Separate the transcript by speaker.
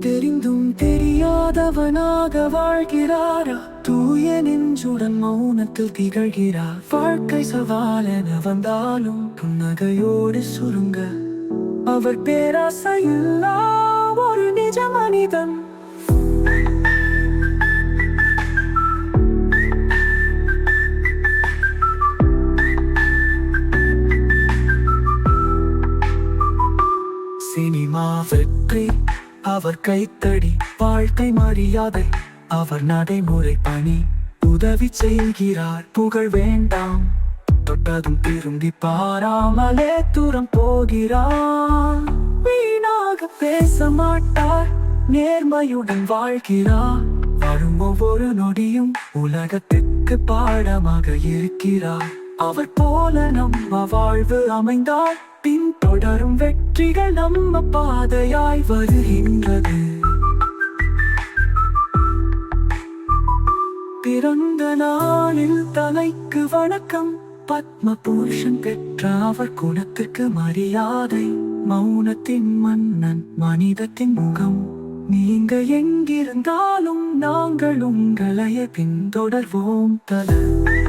Speaker 1: தெரிந்தும் தெரியாதவனாக வாழ்கிறாரா? தூய நெஞ்சுடன் மௌனத்தில் திகழ்கிறார் வாழ்க்கை சவால் என வந்தாலும் புன்னகையோடு சுருங்க. அவர் பேராசையில்லா ஒரு நிஜ மனிதன். சினிமா வெற்றி. அவர் கைத்தடி வாழ்க்கை மரியாதை. அவர் நடைமுறை பணி உதவி செய்கிறார். புகழ் வேண்டாம். தொட்டதும் திரும்பி பாராமலே தூரம் போகிறார். வீணாக பேச மாட்டார் நேர்மையுடன் வாழ்கிறார். வாழும் ஒவ்வொரு நொடியும் உலகத்திற்கு பாடமாக இருக்கிறார். அவர் போல நம்ம வாழ்வு அமைந்தார் பின் தொடரும் வெற்றிகள் நம்ம பாதையாய் வருகின்றது. பிறந்த நாளில் தலைக்கு வணக்கம். பத்ம பூஷன் பெற்ற அவர் குணத்துக்கு மரியாதை. மௌனத்தின் மன்னன் மனிதத்தின் முகம். நீங்க எங்கிருந்தாலும் நாங்கள் உங்களையே பின்தொடர்வோம் தலை.